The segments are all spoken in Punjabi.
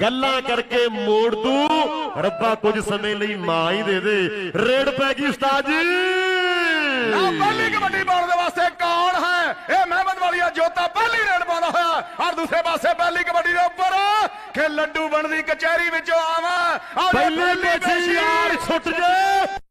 ਗੱਲਾਂ ਕਰਕੇ ਮੋੜ ਦੂ। ਰੱਬਾ ਕੁਝ ਸਮੇਂ ਲਈ ਮਾਂ ਹੀ ਦੇ ਦੇ। ਰੇਡ ਪੈ ਗਈ ਉਸਤਾਦ ਜੀ। ਆ ਪਹਿਲੀ ਕਬੱਡੀ ਪਾਉਣ ਦੇ ਵਾਸਤੇ ਕੌਣ ਹੈ? ਇਹ ਮਹਿਮਦ ਵਾਲੀਆ ਜੋਤਾ ਪਹਿਲੀ ਰੇਡ ਪਾਉਂਦਾ ਹੋਇਆ। ਔਰ ਦੂਸਰੇ ਪਾਸੇ ਪਹਿਲੀ ਕਬੱਡੀ ਦੇ ਉੱਪਰ ਕਿ ਲੱਡੂ ਬਣਦੀ ਕਚਹਿਰੀ ਵਿੱਚੋਂ ਆਵਾਂ। ਪਹਿਲੀ ਪੇਛੀ ਯਾਰ ਛੁੱਟ ਜੇ।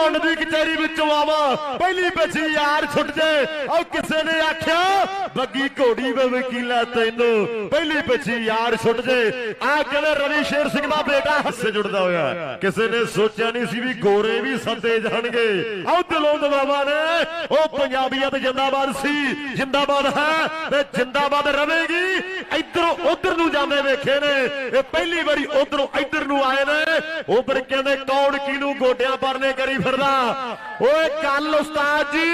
ਹੁਣ ਦੀ ਕਚਹਿਰੀ ਵਿੱਚੋਂ ਆਵਾ। ਪਹਿਲੀ ਪੇਛੀ ਯਾਰ ਛੁੱਟ ਜੇ। ਔਰ ਕਿਸੇ ਨੇ ਆਖਿਆ, ਬੱਗੀ ਘੋੜੀ ਵੇ ਵਕੀਲਾ ਤੈਨੂੰ। ਪਹਿਲੀ ਪੇਛੀ ਯਾਰ ਛੁੱਟ ਜੇ। ਆ ਕਹਿੰਦੇ, ਰਵੀ ਸ਼ੇਰ ਸਿੰਘ ਦਾ ਬੇਟਾ ਹੱਸੇ ਜੁੜਦਾ ਹੋਇਆ। ਕਿਸੇ ਨੇ ਸੋਚਿਆ ਨਹੀਂ ਸੀ ਵੀ ਗੋਰੇ ਵੀ ਸੱਦੇ ਜਾਣਗੇ। ਆਹ ਦਿਲੋਂ ਦਵਾਵਾ ਨੇ। ਉਹ ਪੰਜਾਬੀਅਤ ਜਿੰਦਾਬਾਦ ਸੀ। ਜਿੰਦਾਬਾਦ ਹੈ ਤੇ ਜਿੰਦਾਬਾਦ ਰਹੇਗੀ ਜਾਂਦੇ ਵੇਖੇ ਨੇ। ਇਹ ਪਹਿਲੀ ਵਾਰੀ ਉਧਰੋਂ ਇੱਧਰ ਨੂੰ ਆਏ ਨੇ। ਉਹ ਕਹਿੰਦੇ ਕੌਣ ਕਿਹਨੂੰ ਗੋਡਿਆਂ ਪਰਨੇ ਕਰੀ ਫਿਰਦਾ। ਓਏ ਕੱਲ ਉਸਤਾਦ ਜੀ।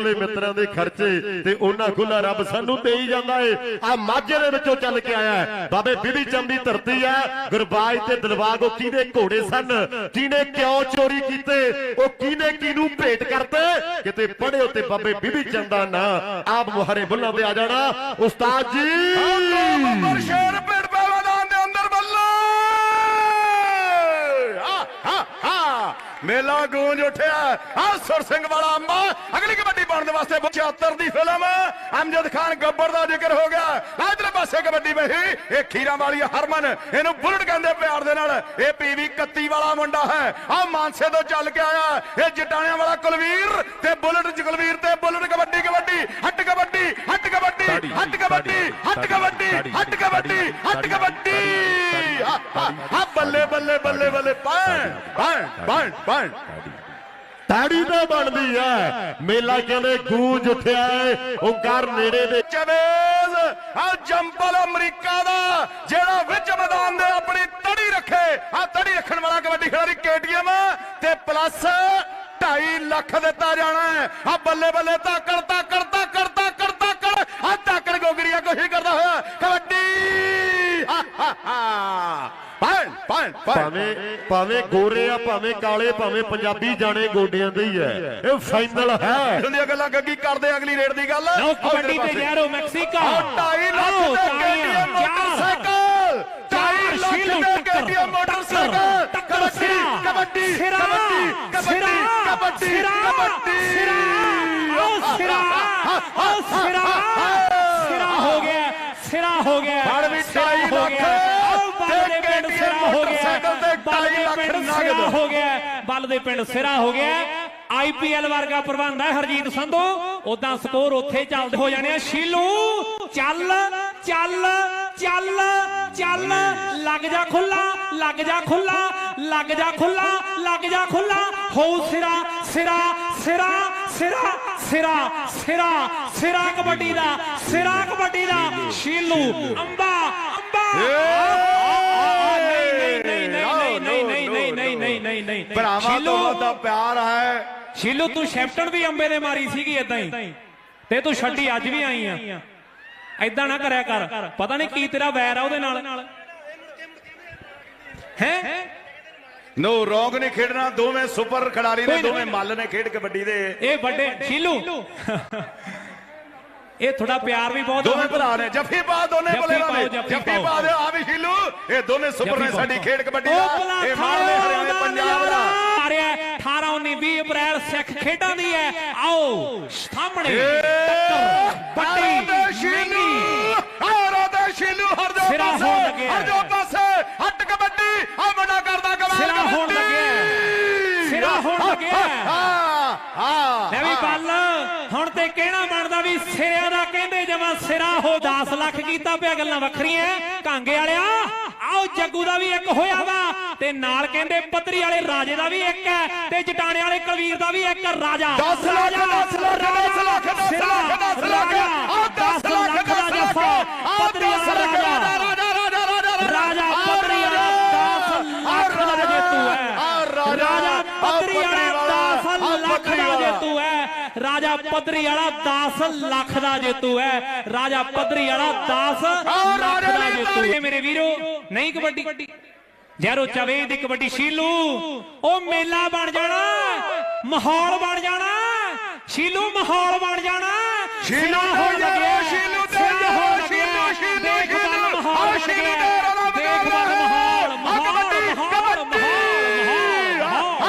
ਆਓ ਮਿੱਤਰਾਂ ਦੇ ਖਰਚੇ ਤੇ ਉਹਨਾਂ ਖੁੱਲਾ ਰੱਬ ਸਾਨੂੰ ਦੇਈ ਜਾਂਦਾ ਏ। ਆ ਮਾਝੇ ਦੇ ਵਿੱਚੋਂ ਚੱਲ ਕੇ ਆਇਆ ਬਾਬੇ ਬਿਧੀ ਚੰਦ ਦੀ ਧਰਤੀ ਹੈ ਗੁਰਬਾਜ ਤੇ ਦਿਲਬਾਗ, ਉਹ ਕਿਹਦੇ ਘੋੜੇ ਸਨ? ਕਿਹਨੇ ਕਿਉਂ ਚੋਰੀ ਕੀਤੇ? ਉਹ ਕਿਹਨੇ ਕਿਹਨੂੰ ਭੇਟ ਕਰਤੇ? ਕਿਤੇ ਪੜਿਓ ਤੇ ਬਾਬੇ ਬੀਬੀ ਚੰਦ ਦਾ ਨਾਂ। ਆਪ ਮੁਹਾਰੇ ਬੁੱਲਾਂ ਤੇ ਆ ਜਾਣਾ। ਉਸਤਾਦ ਜੀ! ਸ਼ੇਰ ਪੇੜ ਪੈ ਮੈਦਾਨ ਦੇ ਅੰਦਰ ਬੱਲੇ ਆ ਹਾ ਹਾ ਮੇਲਾ ਗੂੰਜ ਉੱਠਿਆ। ਆ ਸੁਰ ਸਿੰਘ ਵਾਲਾ ਅੰਮਾ, ਅਗਲੀ ਕਬੱਡੀ ਪਾਉਣ ਦੇ ਵਾਸਤੇ 76 ਦੀ ਫਿਲਮ। ਅਮਜਦ ਖਾਨ ਗੱਬਰ ਦਾ ਜ਼ਿਕਰ ਹੋ ਗਿਆ। ਇਧਰ ਪਾਸੇ ਕਬੱਡੀ ਵਹੀ ਇਹ ਖੀਰਾਂ ਵਾਲੀ ਹਰਮਨ, ਇਹਨੂੰ ਬੁਲਟ ਕਹਿੰਦੇ ਪਿਆਰ ਦੇ ਨਾਲ। ਇਹ ਪੀਵੀ 31 ਵਾਲਾ ਮੁੰਡਾ ਹੈ। ਆ ਮਾਨਸੇ ਤੋਂ ਚੱਲ ਕੇ ਆਇਆ। ਇਹ ਜਟਾਣਿਆਂ ਵਾਲਾ ਕੁਲਵੀਰ ਤੇ ਬੁਲਟ ਚ ਕੁਲਵੀਰ ਤੇ ਬੁਲਟ ਕਬੱਡੀ ਹੱਟ ਕਬੱਡੀ ਹੱਟ ਕਬੱਡੀ ਹੱਟ ਕਬੱਡੀ ਹੱਟ ਕਬੱਡੀ ਹੱਟ ਕਬੱਡੀ ਹੱਟ ਕਬੱਡੀ। ਹਾਂ ਬੱਲੇ ਬੱਲੇ ਬੱਲੇ ਬੱਲੇ ਪੈਣ ਪੈਣ ਪੈਣ ਪੈਣ ਤਾੜੀ ਤਾਂ ਬਣਦੀ ਐ ਮੇਲਾ ਕਹਿੰਦੇ ਗੂੰਜ ਉੱਠਿਆ ਏ। ਓਂਕਾਰ ਨੇੜੇ ਦੇ। ਚਵੇਜ਼ ਆ ਜੰਪਲ ਅਮਰੀਕਾ ਦਾ ਜਿਹੜਾ ਵਿੱਚ ਮੈਦਾਨ ਦੇ ਆਪਣੀ ਤੜੀ ਰੱਖੇ। ਆ ਤੜੀ ਰੱਖਣ ਵਾਲਾ ਕਬੱਡੀ ਖਿਡਾਰੀ ਕੇਟੀਐਮ ਤੇ ਪਲੱਸ 2.5 ਲੱਖ ਦਿੱਤਾ ਜਾਣਾ ਆ ਬੱਲੇ ਬੱਲੇ ਤਾਕੜ ਤਾਕੜ ਤਾਕੜ ਆ ਤਾਕੜ ਗੋਗਰੀਆ ਕੋਸ਼ਿਸ਼ ਕਰਦਾ ਹੋਇਆ ਕਬੱਡੀ ਹਾ। ਹਾ ਹਾ ਪੈਣ ਭਾਵੇਂ ਭਾਵੇਂ ਗੋਰੇ ਆ ਭਾਵੇਂ ਕਾਲੇ ਭਾਵੇਂ ਪੰਜਾਬੀ ਜਾਣੇ ਗੋਡਿਆਂ ਦੇ ਹੀ ਐ ਇਹ ਫਾਈਨਲ ਹੈ। ਹੁੰਦੀਆਂ ਗੱਲਾਂ ਗੱਗੀ ਕਰਦੇ ਅਗਲੀ ਰੇਡ ਦੀ ਗੱਲ। ਲਓ ਕਬੱਡੀ ਤੇ ਜੈਰੋ ਮੈਕਸੀਕੋ। ਢਾਈ ਲੱਖ ਆਓ, ਦੇ। ਮੋਟਰਸਾਈਕਲ। ਢਾਈ ਚਾਰ, ਲੱਖ ਛੀਲੋ, ਦੇ ਟੱਕਰ, KTM ਮੋਟਰਸਾਈਕਲ। ਕਬੱਡੀ ਕਬੱਡੀ ਕਬੱਡੀ ਕਬੱਡੀ ਕਬੱਡੀ ਕਬੱਡੀ। ਸਿਰਾ, ਸਿਰਾ ਸਿਰਾ ਸਿਰਾ ਹੋ ਗਿਆ ਸਿਰਾ ਹੋ ਗਿਆ ਫੜ ਵੀ ਸਿਰਾ ਢਾਈ ਹੋ ਲੱਖ, ਹੋ ਗਿਆ। ਬੱਲ ਦੇ ਪਿੰਡ। ਸਿਰਾ ਹੋ ਗਿਆ। ਬੱਲ ਦੇ ਪਿੰਡ ਸਿਰਾ ਹੋ ਗਿਆ। ਆਈਪੀਐਲ ਵਰਗਾ ਪ੍ਰਬੰਧ ਹੈ ਹਰਜੀਤ ਸੰਧੂ। ਉਦਾਂ ਸਕੋਰ ਉੱਥੇ ਚੱਲਦੇ ਹੋ ਜਾਣੇ ਆ। ਸ਼ੀਲੂ ਚੱਲ ਚੱਲ ਚੱਲ ਚੱਲ। ਲੱਗ ਜਾ ਖੁੱਲਾ ਲੱਗ ਜਾ ਖੁੱਲਾ ਲੱਗ ਜਾ ਖੁੱਲਾ ਲੱਗ ਜਾ ਖੁੱਲਾ। ਹੋ ਸਿਰਾ ਸਿਰਾ ਸਿਰਾ ਸਿਰਾ ਸਿਰਾ ਸਿਰਾ ਸਿਰਾ ਕਬੱਡੀ ਦਾ ਸਿਰਾ ਕਬੱਡੀ ਦਾ। ਸ਼ੀਲੂ ਅੰਬਾ ਅੰਬਾ। ਨਹੀਂ ਨਹੀਂ ਭਰਾਵਾਂ ਤੋਂ ਵੱਡਾ ਪਿਆਰ ਹੈ। ਸ਼ੀਲੂ ਤੂੰ ਸ਼ੈਫਟਨ ਵੀ ਅੰਬੇ ਦੇ ਮਾਰੀ ਸੀਗੀ ਇਦਾਂ ਹੀ। ਤੇ ਤੂੰ ਛੱਡੀ ਅੱਜ ਵੀ ਆਈ ਆ। ਐਦਾਂ ਨਾ ਕਰਿਆ ਕਰ। ਪਤਾ ਨਹੀਂ ਕੀ ਤੇਰਾ ਵੈਰ ਆ ਉਹਦੇ ਨਾਲ। ਹੈ? ਨੋ ਰੌਂਗ ਨੇ ਖੇਡਣਾ ਦੋਵੇਂ ਸੁਪਰ ਖਿਡਾਰੀ ਨੇ ਨਾ, ਦੋਵੇਂ ਨਾ। ਮੱਲ ਨੇ ਖੇਡ ਕਬੱਡੀ ਦੇ। ਇਹ ਵੱਡੇ ਸ਼ੀਲੂ ਇਹ ਥੋੜਾ ਪਿਆਰ ਵੀ ਬਹੁਤ ਦੋਵੇਂ ਭਰਾ ਨੇ ਜੱਫੀ ਪਾ ਦੋਨੇ ਪਾਓ, ਨੇ ਜੱਫੀ। ਪਾ ਦਿਓ ਆ ਵੀ ਸ਼ੀਲੂ ਇਹ ਦੋਨੇ ਸੁਪਰ ਨੇ ਸਾਡੀ। ਖੇਡ ਕਬੱਡੀ ਦਾ ਇਹ ਮਾਣਦੇ ਹਰਿਆਣੇ ਪੰਜਾਬ ਦਾ ਆ ਰਿਹਾ 18 19 20 ਅਪ੍ਰੈਲ ਸਿੱਖ ਖੇਡਾਂ ਦੀ ਹੈ ਆਓ ਸਾਹਮਣੇ ਸ਼ੀਲੂ ਮਹਿੰਗੀ ਆਰੋ ਦੇ ਸ਼ੀਲੂ ਹਰ ਸਿਰਾ ਪਾਸੇ। ਹਰ ਜੋ ਪਾਸੇ ਹੱਟ ਕਬੱਡੀ ਆ ਵੱਡਾ ਕਰਦਾ ਕਮਾਲ ਸਿਰਾ ਹੋਣ। ਲੱਗਿਆ। ਸਿਰਾ ਹੋਣ ਲੱਗਿਆ। ਹਾਂ ਹਾਂ ਲੈ ਵੀ ਬੱਲ ਹੁਣ ਤੇ ਕਹਿਣਾ ਬਣਦਾ ਵੀ ਸਿਰਿਆਂ ਦਾ ਜਮਾ ਸਿਰਾ ਹੋ 10 ਲੱਖ ਕੀਤਾ ਪਿਆ ਗੱਲਾਂ ਵੱਖਰੀਆਂ ਕਾਂਗੇ ਵਾਲਿਆ ਆਓ ਜੱਗੂ ਦਾ ਵੀ ਇੱਕ ਹੋਇਆ ਵਾ। ਤੇ ਨਾਲ ਕਹਿੰਦੇ ਪੱਤਰੀ ਵਾਲੇ ਰਾਜੇ ਦਾ ਵੀ ਇੱਕ ਹੈ ਤੇ ਜਟਾਣੇ ਵਾਲੇ ਕਲਵੀਰ ਦਾ ਵੀ ਇੱਕ ਰਾਜਾ। 10 ਲੱਖ 10 ਲੱਖ 10 ਲੱਖ 10 ਲੱਖ 10 ਲੱਖ। ਆ 10 ਲੱਖ ਦਾ ਜੱਫਾ ਆ 10 ਲੱਖ। ਦਾ ਰਾਜਾ। ਰਾਜਾ ਰਾਜਾ ਰਾਜਾ ਪੱਤਰੀ ਵਾਲਾ 10 ਲੱਖ ਦਾ ਜੇਤੂ ਹੈ ਰਾਜਾ। ਪੱਤਰੀ ਵਾਲਾ 10 ਲੱਖ ਦਾ ਜੇਤੂ ਹੈ ਰਾਜਾ ਪੱਧਰੀ ਵਾਲਾ 10 ਲੱਖ ਦਾ ਜੇਤੂ ਹੈ। ਰਾਜਾ ਪੱਧਰੀ ਵਾਲਾ 10 ਲੱਖ ਦਾ ਜੇਤੂ ਹੈ। ਮੇਰੇ ਵੀਰੋ ਨਹੀਂ ਕਬੱਡੀ। ਜੈਰੋ ਚਵੇ ਦੀ ਕਬੱਡੀ। ਸ਼ੀਲੂ ਉਹ ਮੇਲਾ ਬਣ ਜਾਣਾ। ਮਾਹੌਲ ਬਣ ਜਾਣਾ। ਸ਼ੀਲੂ ਮਾਹੌਲ ਬਣ ਜਾਣਾ। ਸ਼ੀਲੂ ਸਿਰਾ ਤੇ ਹੋਣ ਯਾਰੋ, ਲੱਗਿਆ, ਸ਼ੀਲੂ ਤੇ ਸਿਰਾ ਯਾਰੋ, ਹੋਣ ਸ਼ੀਲੂ, ਲੱਗਿਆ, ਸ਼ੀਲੂ, ਦੇਖ ਵੱਲ ਸ਼ੀਲੂ, ਮਾਹੌਲ ਆਹ ਬਣ ਸ਼ੀਲੂ ਗਿਆ, ਤੇ ਰੌਲਾ ਦੇਖ ਬਣਾ ਵੱਲ ਰਿਹਾ। ਮਾਹੌਲ ਆਹ ਮਾਹੌਲ ਕਬੱਡੀ, ਮਾਹੌਲ ਕਬੱਡੀ। ਮਾਹੌਲ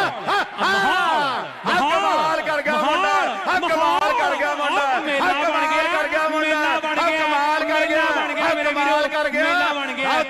ਆਹ ਕਮਾਲ ਕਰ ਗਿਆ ਮੁੰਡਾ ਆਹ ਕਮਾਲ ਕਰ ਗਿਆ ਮੁੰਡਾ ਆਹ ਮੇਲਾ ਬਣ ਕਮਾਲ ਗਿਆ ਕਰ ਗਿਆ ਮੁੰਡਾ ਮੇਲਾ ਬਣ ਆਹ ਗਿਆ ਕਮਾਲ ਕਰ ਗਿਆ ਮੇਲਾ ਬਣ ਗਿਆ ਆਹ ਮੇਰੇ ਕਮਾਲ ਵੀਰੋ, ਕਰ ਗਿਆ ਮੇਲਾ ਬਣ ਗਿਆ ਆਹ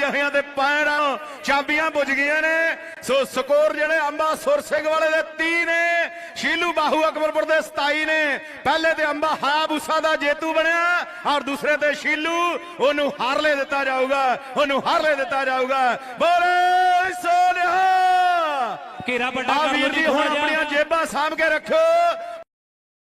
ਹੋਈਆਂ ਤੇ ਪੈਰਾਂ ਚਾਬੀਆਂ ਬੁੱਝ ਗਈਆਂ ਨੇ। ਸੋ ਸਕੋਰ ਜਿਹੜੇ ਅੰਬਾ ਸੁਰ ਸਿੰਘ ਵਾਲੇ ਦੇ 30 ਨੇ ਸ਼ੀਲੂ ਬਾਹੂ ਅਕਬਰਪੁਰ ਦੇ 27 ਨੇ। ਪਹਿਲੇ ਤੇ ਅੰਬਾ ਹਾਬੂਸਾ ਦਾ ਜੇਤੂ ਬਣਿਆ ਔਰ ਦੂਸਰੇ ਤੇ ਸ਼ੀਲੂ ਉਹਨੂੰ ਹਾਰਲੇ ਦਿੱਤਾ ਜਾਊਗਾ ਉਹਨੂੰ ਹਾਰਲੇ ਦਿੱਤਾ ਜਾਊਗਾ। ਬੋਲੇ ਸੋਨਿਹਾ ਘੇਰਾ ਵੱਡਾ ਕਰ ਵੀਰ ਜੀ ਹੁਣ। ਆਪਣੀਆਂ ਜੇਬਾਂ ਸਾਂਭ ਕੇ ਰੱਖੋ